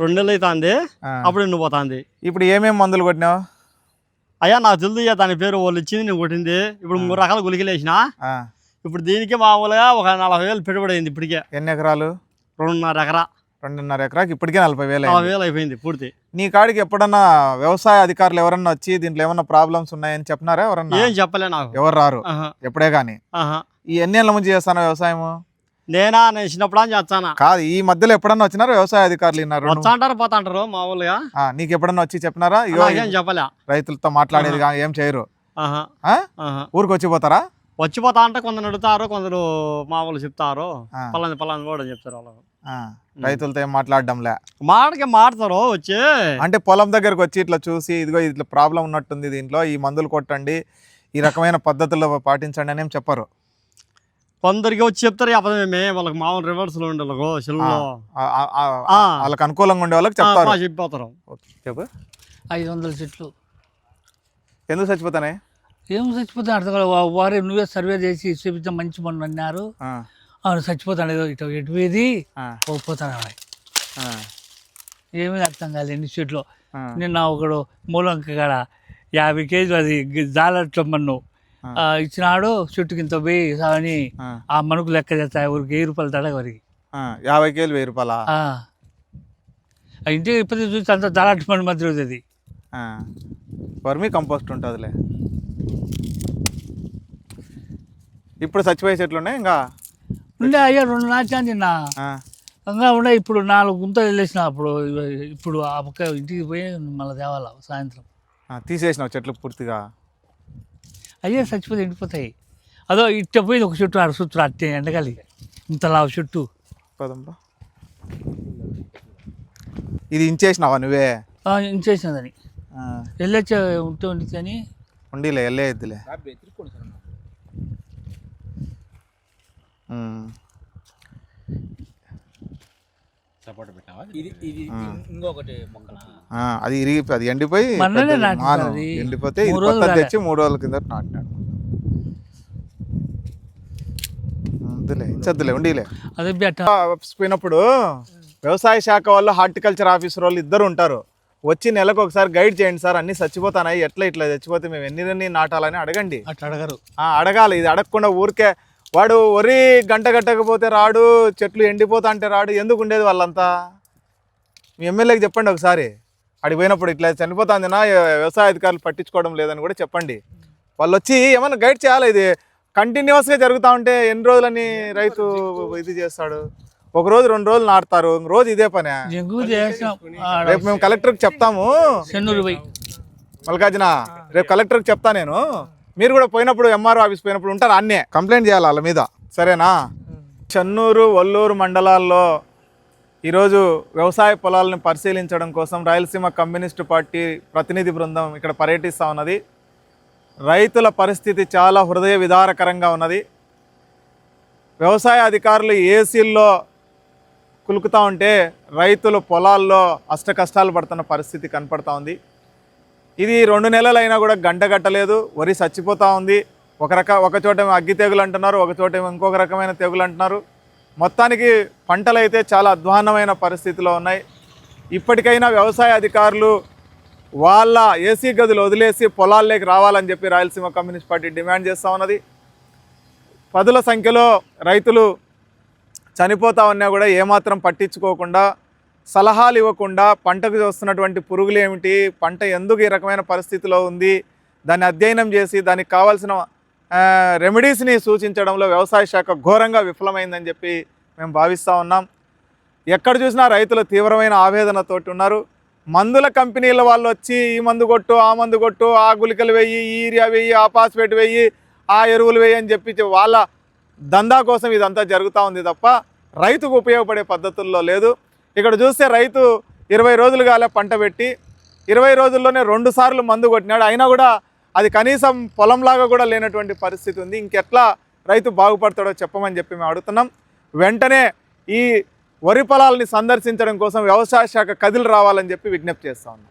రెండు నెలలు అవుతుంది. అప్పుడు ఎండిపోతుంది ఇప్పుడు ఏమేం మందులు కొట్టినావు? అయ్యా నాకు ఇయ్య దాని పేరు వాళ్ళు ఇచ్చింది నేను కొట్టింది. ఇప్పుడు మూడు రకాల గులికలు వేసిన. ఇప్పుడు దీనికి మామూలుగా ఒక నలభై వేలు పెట్టుబడి అయింది ఇప్పటికే. ఎన్ని ఎకరాలు? రెండున్నర ఎకరా. రెండున్నర ఎకరాకి ఇప్పటికే నలభై వేలు నలభై. వేలు అయిపోయింది పూర్తి. నీ కాడికి ఎప్పుడన్నా వ్యవసాయ అధికారులు ఎవరన్నా వచ్చి దీంట్లో ఏమన్నా ప్రాబ్లమ్స్ ఉన్నాయని చెప్పినారా ఎవరన్నా? ఏం చెప్పలే నాకు. ఎవరు రారు. ఎప్పుడే గాని. ఆహా. ఈ ఎన్ని ఏళ్ళ నుంచి చేస్తాను వ్యవసాయము? నేనా నేను చిన్నప్పుడు అని చేస్తానా. కాదు ఈ మధ్యలో ఎప్పుడన్నా వచ్చినారా వ్యవసాయ అధికారులు విన్నారు వచ్చా అంటారు పోతా అంటారు మామూలుగా. నీకు ఎప్పుడన్నా వచ్చి చెప్పినారా? నాకేం చెప్పలే. రైతులతో మాట్లాడేది కానీ ఏం చేయరు. ఊరికి వచ్చిపోతారా వచ్చిపోతా అంటే కొందరు అడుగుతారు కొందరు మామూలు చెప్తారు. పలాని పలాని కూడా చెప్తారు వాళ్ళు. రైతులతో ఏం మాట్లాడడంలే. మాటకి మాడతారు వచ్చి. అంటే పొలం దగ్గరకు వచ్చి ఇట్లా చూసి ఇదిగో ఇట్లా ప్రాబ్లం ఉన్నట్టుంది దీంట్లో ఈ మందులు కొట్టండి ఈ రకమైన పద్ధతుల్లో పాటించండి అని ఏం చెప్పరు. కొందరికి వచ్చి చెప్తారు అబద్ధమే వాళ్ళకి మామూలు రివర్స్లో ఉండే వాళ్ళకు సెల్లులో ఆ- ఆ- ఆ- ఆ. వాళ్ళకి అనుకూలంగా ఉండే వాళ్ళకి చెప్తారు. చెప్పిపోతారు. చెప్పు. ఐదు వందల చెట్లు ఎందుకు చచ్చిపోతానే ఏం చచ్చిపోతాను అర్థం కాదు వారే నువ్వే సర్వే చేసి చూపించే మంచి పనులు అన్నారు. అవును చచ్చిపోతాను. ఏదో ఇటు ఎటు ఆ, పోతాను ఆ, ఏమీ అర్థం కాలేదు ఎన్ని చెట్లు. నిన్న ఒకడు మూలంక కాడ యాభై కేజీలు అది జాలట్ల మన్ను ఆ. ఆ, ఇచ్చినాడు చెట్టు కింద పోయి అని ఆ, మనుకు లెక్క చేస్తాయి ఊరికి వెయ్యి రూపాయలు తడ వరకు యాభై కేలు వెయ్యి రూపాయలా? ఇంటికి ఇప్పటికి చూసి అంత జాలట్ మన్ను మధ్య అది. ఆ, వర్మీ కంపోస్ట్ ఉంటుందిలే. ఇప్పుడు చచ్చిపోయే చెట్లు ఉన్నాయి ఇంకా? ఉండే అయ్యా రెండు నిన్న. ఆ, ఇంకా ఉండే ఇప్పుడు నాలుగు గుంతలు వెళ్ళేసిన అప్పుడు ఇప్పుడు ఆ పక్క ఇంటికి పోయి మళ్ళీ తేవాల సాయంత్రం. ఆ, తీసేసినావు చెట్లు పూర్తిగా? అయ్యే చచ్చిపోతే ఎండిపోతాయి. అదో ఇట్ట పోయింది ఒక చెట్టు ఆడ చుట్టూ అట్టే ఎండగాలి. ఇంతలా చెట్టు. పదంబా ఇది ఇంచేసినావా నువ్వే? ఇంచేసినదని ఆ, వెళ్ళొచ్చే ఉంటే ఉండి అని ఉండిలే వెళ్ళే ఇద్దులే ఉమ్. ఇది ఇది ఇంకొకటి మొక్కన ఆ, అది ఇరిగి అది ఎండిపోయి మొన్ననే పెద్దది నాటింది మాను. అది. ఎండిపోతే ఇది మూడు రోజులు కొత్తది రాలే. తెచ్చి మూడు రోజుల కింద నాటినాడు ఉండిలే అదే బెట్ట పోయినప్పుడు వ్యవసాయ శాఖ వాళ్ళు హార్టికల్చర్ ఆఫీసర్ వాళ్ళు ఇద్దరు ఉంటారు వచ్చి నెలకు ఒకసారి గైడ్ చేయండి సార్ అన్ని చచ్చిపోతానాయి ఎట్లా ఇట్లా చచ్చిపోతే మేము ఎన్ని ఎన్ని నాటాలని అడగండి అట్లా అడగరు ఆ, అడగాలి ఇది అడగకుండా ఊరికే వాడు వరి గంట గట్టకపోతే రాడు చెట్లు ఎండిపోతా అంటే రాడు ఎందుకు ఉండేది వాళ్ళంతా? మీ ఎమ్మెల్యేకి చెప్పండి ఒకసారి. అడిగి పోయినప్పుడు ఇట్లా చనిపోతుందినా వ్యవసాయ అధికారులు పట్టించుకోవడం లేదని కూడా చెప్పండి. వాళ్ళు వచ్చి ఏమన్నా గైడ్ చేయాలి ఇది? కంటిన్యూస్గా జరుగుతూ ఉంటే ఎన్ని రోజులని రైతు ఇది చేస్తాడు? ఒక రోజు రెండు రోజులు నాటుతారు. రోజు ఇదే పనే. రేపు మేము కలెక్టర్కి చెప్తాము. మల్లికార్జున రేపు కలెక్టర్కి చెప్తా నేను. మీరు కూడా పోయినప్పుడు ఎంఆర్ఓ ఆఫీస్ పోయినప్పుడు ఉంటారు అన్నే? కంప్లైంట్ చేయాలి వాళ్ళ మీద. సరేనా? చెన్నూరు వల్లూరు మండలాల్లో ఈరోజు వ్యవసాయ పొలాలను పరిశీలించడం కోసం రాయలసీమ కమ్యూనిస్టు పార్టీ ప్రతినిధి బృందం ఇక్కడ పర్యటిస్తూ ఉన్నది. రైతుల పరిస్థితి చాలా హృదయ విదారకరంగా ఉన్నది. వ్యవసాయ అధికారులు ఏసీల్లో కులుకుతూ ఉంటే రైతులు పొలాల్లో అష్ట కష్టాలు పడుతున్న పరిస్థితి కనపడతా ఉంది. ఇది రెండు నెలలైనా కూడా గంట గట్టలేదు వరి చచ్చిపోతూ ఉంది. ఒక రక ఒక చోట అగ్గి తెగులు అంటున్నారు ఒక చోట ఇంకొక రకమైన తెగులు అంటున్నారు. మొత్తానికి పంటలు అయితే చాలా అధ్వాన్నమైన పరిస్థితిలో ఉన్నాయి. ఇప్పటికైనా వ్యవసాయ అధికారులు వాళ్ళ ఏసీ గదులు వదిలేసి పొలాల్లోకి రావాలని చెప్పి రాయలసీమ కమ్యూనిస్ట్ పార్టీ డిమాండ్ చేస్తూ ఉన్నది. పదుల సంఖ్యలో రైతులు చనిపోతా ఉన్నా కూడా ఏమాత్రం పట్టించుకోకుండా సలహాలు ఇవ్వకుండా పంటకు వస్తున్నటువంటి పురుగులు ఏమిటి పంట ఎందుకు ఈ రకమైన పరిస్థితిలో ఉంది దాన్ని అధ్యయనం చేసి దానికి కావాల్సిన రెమెడీస్ని సూచించడంలో వ్యవసాయ శాఖ ఘోరంగా విఫలమైందని చెప్పి మేము భావిస్తూ ఉన్నాం. ఎక్కడ చూసినా రైతులు తీవ్రమైన ఆవేదనతోటి ఉన్నారు. మందుల కంపెనీల వాళ్ళు వచ్చి ఈ మందు కొట్టు ఆ మందు కొట్టు ఆ గుళికలు వెయ్యి ఈ వెయ్యి ఆ పాస్పేట్ వెయ్యి ఆ ఎరువులు వెయ్యి అని చెప్పి వాళ్ళ దందా కోసం ఇదంతా జరుగుతూ ఉంది తప్ప రైతుకు ఉపయోగపడే పద్ధతుల్లో లేదు. ఇక్కడ చూస్తే రైతు ఇరవై రోజులు కాలే పంట పెట్టి ఇరవై రోజుల్లోనే రెండు సార్లు మందు కొట్టినాడు. అయినా కూడా అది కనీసం పొలంలాగా కూడా లేనటువంటి పరిస్థితి ఉంది. ఇంకెట్లా రైతు బాగుపడతాడో చెప్పమని చెప్పి మేము అడుగుతున్నాం. వెంటనే ఈ వరి పొలాలని సందర్శించడం కోసం వ్యవసాయ శాఖ కదిలి రావాలని చెప్పి విజ్ఞప్తి చేస్తా ఉన్నాం.